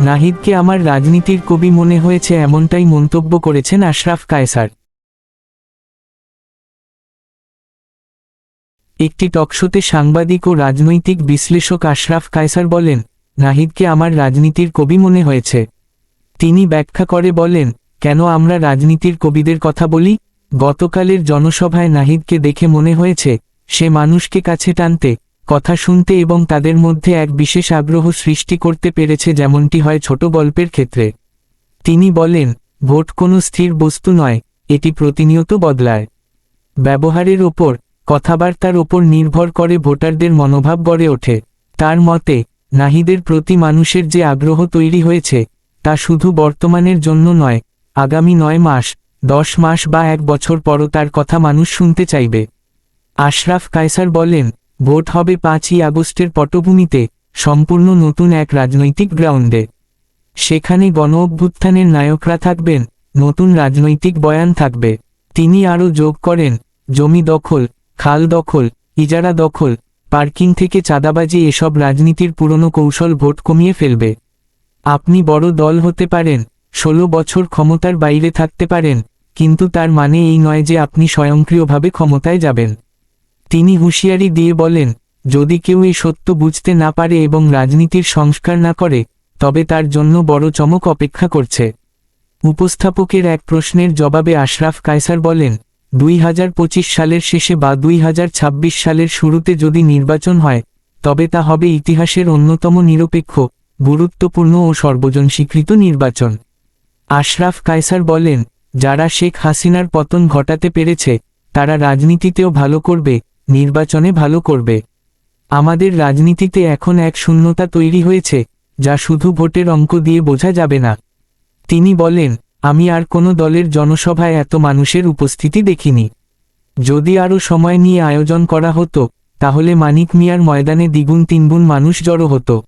নাহিদকে আমার রাজনীতির কবি মনে হয়েছে এমনটাই মন্তব্য করেছেন আশরাফ কায়সার। একটি টকশোতে সাংবাদিক ও রাজনৈতিক বিশ্লেষক আশরাফ কায়সার বলেন, নাহিদকে আমার রাজনীতির কবি মনে হয়েছে। তিনি ব্যাখ্যা করে বলেন, কেন আমরা রাজনীতির কবিদের কথা বলি? গতকালের জনসভায় নাহিদকে দেখে মনে হয়েছে, সে মানুষকে কাছে টানতে কথা শুনতে এবং তাদের মধ্যে এক বিশেষ আগ্রহ সৃষ্টি করতে পেরেছে যেমনটি হয় ছোট গল্পের ক্ষেত্রে। তিনি বলেন, ভোট কোনো স্থির বস্তু নয়, এটি প্রতিনিয়ত বদলায়। ব্যবহারের ওপর, কথাবার্তার ওপর নির্ভর করে ভোটারদের মনোভাব গড়ে ওঠে। তার মতে, নাহিদের প্রতি মানুষের যে আগ্রহ তৈরি হয়েছে, তা শুধু বর্তমানের জন্য নয়, আগামী নয় মাস, দশ মাস বা এক বছর পরও তার কথা মানুষ শুনতে চাইবে। আশরাফ কায়সার বলেন ভোট হবে পাঁচই আগস্টের পটভূমিতে, সম্পূর্ণ নতুন এক রাজনৈতিক গ্রাউন্ডে। সেখানে গণ অভ্যুত্থানের নায়করা থাকবেন, নতুন রাজনৈতিক বয়ান থাকবে। তিনি আরও যোগ করেন, জমি দখল, খাল দখল, ইজারা দখল, পার্কিং থেকে চাঁদাবাজি এসব রাজনীতির পুরনো কৌশল ভোট কমিয়ে ফেলবে। আপনি বড় দল হতে পারেন, ষোলো বছর ক্ষমতার বাইরে থাকতে পারেন, কিন্তু তার মানে এই নয় যে আপনি স্বয়ংক্রিয়ভাবে ক্ষমতায় যাবেন। তিনি হুঁশিয়ারি দিয়ে বলেন, যদি কেউ এই সত্য বুঝতে না পারে এবং রাজনীতির সংস্কার না করে, তবে তার জন্য বড় চমক অপেক্ষা করছে। উপস্থাপকের এক প্রশ্নের জবাবে আশরাফ কায়সার বলেন, দুই হাজার পঁচিশ সালের শেষে বা দুই হাজার ছাব্বিশ সালের শুরুতে যদি নির্বাচন হয়, তবে তা হবে ইতিহাসের অন্যতম নিরপেক্ষ, গুরুত্বপূর্ণ ও সর্বজন স্বীকৃত নির্বাচন। আশরাফ কায়সার বলেন, যারা শেখ হাসিনার পতন ঘটাতে পেরেছে, তারা রাজনীতিতেও ভালো করবে নির্বাচনে ভালো করবে। আমাদের রাজনীতিতে এখন এক শূন্যতা তৈরি হয়েছে, যা শুধু ভোটের অঙ্ক দিয়ে বোঝা যাবে না। তিনি বলেন, আমি আর কোনো দলের জনসভায় এত মানুষের উপস্থিতি দেখিনি। যদি আরও সময় নিয়ে আয়োজন করা হতো, তাহলে মানিক মিয়ার ময়দানে দ্বিগুণ তিনগুণ মানুষ জড়ো হতো।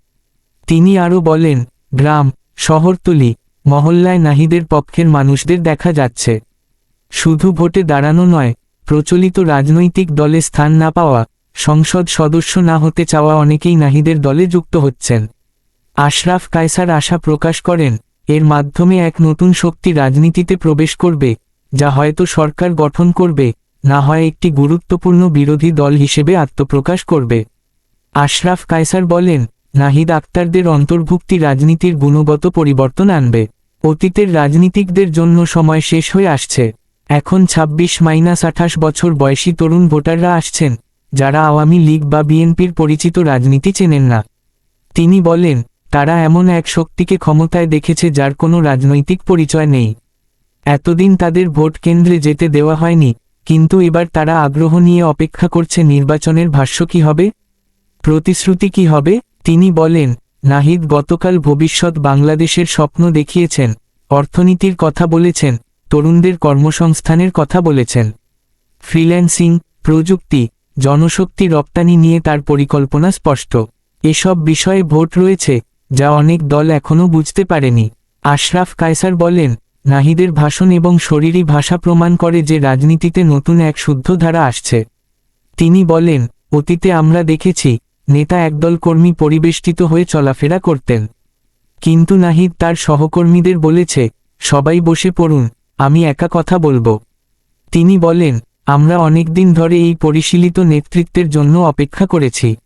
তিনি আরও বলেন, গ্রাম, শহরতলি, মহল্লায় নাহিদের পক্ষের মানুষদের দেখা যাচ্ছে। শুধু ভোটে দাঁড়ানো নয় প্রচলিত রাজনৈতিক দলে স্থান না পাওয়া, সংসদ সদস্য না হতে চাওয়া অনেকেই নাহিদের দলে যুক্ত হচ্ছেন। আশরাফ কায়সার আশা প্রকাশ করেন, এর মাধ্যমে এক নতুন শক্তি রাজনীতিতে প্রবেশ করবে, যা হয়তো সরকার গঠন করবে, না হয় একটি গুরুত্বপূর্ণ বিরোধী দল হিসেবে আত্মপ্রকাশ করবে। আশরাফ কায়সার বলেন, নাহিদ আক্তারদের অন্তর্ভুক্তি রাজনীতির গুণগত পরিবর্তন আনবে। অতীতের রাজনীতিকদের জন্য সময় শেষ হয়ে আসছে। এখন ২৬ মাইনাস আঠাশ বছর বয়সী তরুণ ভোটাররা আসছেন, যারা আওয়ামী লীগ বা বিএনপির পরিচিত রাজনীতি চেনেন না। তিনি বলেন, তারা এমন এক শক্তিকে ক্ষমতায় দেখেছে যার কোনো রাজনৈতিক পরিচয় নেই। এতদিন তাদের ভোট কেন্দ্রে যেতে দেওয়া হয়নি, কিন্তু এবার তারা আগ্রহ নিয়ে অপেক্ষা করছে নির্বাচনের ভাষ্য কি হবে? প্রতিশ্রুতি কি হবে? তিনি বলেন, নাহিদ গতকাল ভবিষ্যৎ বাংলাদেশের স্বপ্ন দেখিয়েছেন, অর্থনীতির কথা বলেছেন তরুণদের কর্মসংস্থানের কথা বলেছেন। ফ্রিল্যান্সিং, প্রযুক্তি, জনশক্তি রপ্তানি নিয়ে তার পরিকল্পনা স্পষ্ট। এসব বিষয়ে ভোট রয়েছে, যা অনেক দল এখনও বুঝতে পারেনি। আশরাফ কায়সার বলেন, নাহিদের ভাষণ এবং শরীরী ভাষা প্রমাণ করে যে রাজনীতিতে নতুন এক শুদ্ধ ধারা আসছে। তিনি বলেন, অতীতে আমরা দেখেছি, নেতা একদল কর্মী পরিবেষ্টিত হয়ে চলাফেরা করতেন। কিন্তু নাহিদ তার সহকর্মীদের বলেছে, সবাই বসে পড়ুন আমি একা কথা বলব। তিনি বলেন, আমরা অনেকদিন ধরে এই পরিশীলিত নেতৃত্বের জন্য অপেক্ষা করেছি।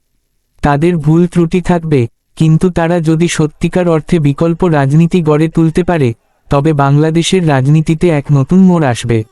তাদের ভুল ত্রুটি থাকবে, কিন্তু তারা যদি সত্যিকার অর্থে বিকল্প রাজনীতি গড়ে তুলতে পারে, তবে বাংলাদেশের রাজনীতিতে এক নতুন মোড় আসবে।